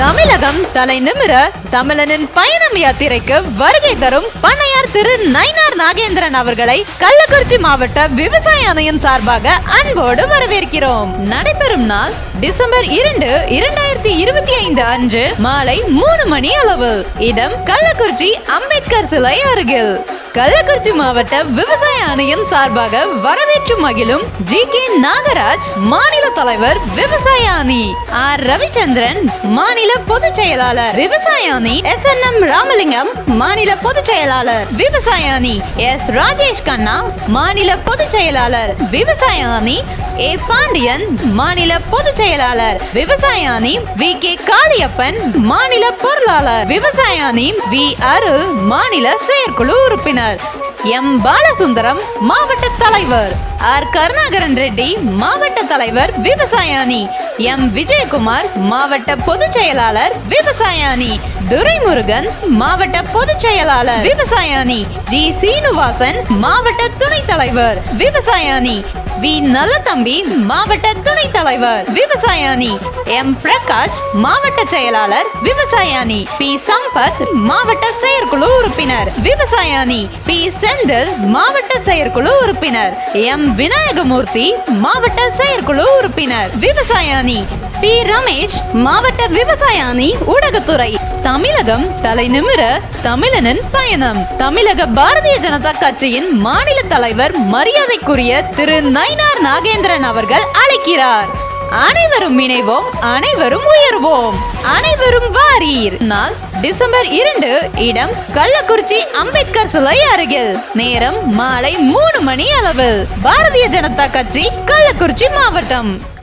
தமிழகம் தலை நிமிர தமிழனின் பயணம் யாத்திரைக்கு வருகை தரும் பண்ணையார் திரு நயினார் நாகேந்திரன் அவர்களை கள்ளக்குறிச்சி மாவட்ட விவசாய அணையம் சார்பாக அன்போடு வரவேற்கிறோம். நடைபெறும் நாள் டிசம்பர் இரண்டு இரண்டாயிரத்தி இருபத்தி ஐந்து அன்று மாலை மூணு மணி அளவு. இடம் கள்ளக்குறிச்சி அம்பேத்கர் சிலை அருகில். கள்ளக்குறிச்சி மாவட்ட விவசாய ஆணையம் சார்பாக வரவேற்று மகிழும் ஜி கே நாகராஜ் மாநில தலைவர் விவசாய அணி ஆர். ரவிச்சந்திரன் மாநில பொதுச் செயலாளர் விவசாய அணி எஸ். என். எம். ராமலிங்கம் மாநில பொதுச் செயலாளர் விவசாய அணி எஸ். ராஜேஷ் கண்ணா மாநில பொதுச் செயலாளர் விவசாய அணி ஏ. பாண்டியன் மாநில பொதுச் செயலாளர் விவசாய அணி வி. கே. காளியப்பன் மாநில பொருளாளர் விவசாய அணி வி. அருள் மாநில செயற்குழு உறுப்பினர். எம். பாலசுந்தரம் மாவட்ட தலைவர். ஆர் கருணாகரன் ரெட்டி மாவட்ட தலைவர் விவசாய அணி எம் விஜயகுமார் மாவட்ட பொதுச் செயலாளர் விவசாய அணி துரைமுருகன் மாவட்ட பொதுச் செயலாளர் விவசாய அணி டி சீனிவாசன் மாவட்ட துணைத் தலைவர் விவசாய அணி வி நல்லதம்பி மாவட்ட துணைத் தலைவர் விவசாய அணி எம் பிரகாஷ் மாவட்ட செயலாளர் விவசாய அணி பி சம்பத் மாவட்ட செயற்குழு உறுப்பினர் விவசாய அணி பி செந்தில் மாவட்ட செயற்குழு உறுப்பினர். எம் விநாயகமூர்த்தி மாவட்ட செயற்குழு உறுப்பினர் விவசாய அணி பி. ரமேஷ் மாவட்ட விவசாய அணி ஊடகத்துறை தமிழகம் தலை நிமிர தமிழனின் பயணம். தமிழக பாரதிய ஜனதா கட்சியின் மாநில தலைவர் மரியாதைக்குரிய திரு. நயினார் நாகேந்திரன் அவர்கள் அழைக்கிறார். அனைவரும் இணைவோம் அனைவரும் உயர்வோம். அனைவரும் வாரீர். நாள் டிசம்பர் இரண்டு இடம் கள்ளக்குறிச்சி அம்பேத்கர் சிலை அருகில். நேரம் மாலை மூணு மணி அளவில். பாரதிய ஜனதா கட்சி கள்ளக்குறிச்சி மாவட்டம்.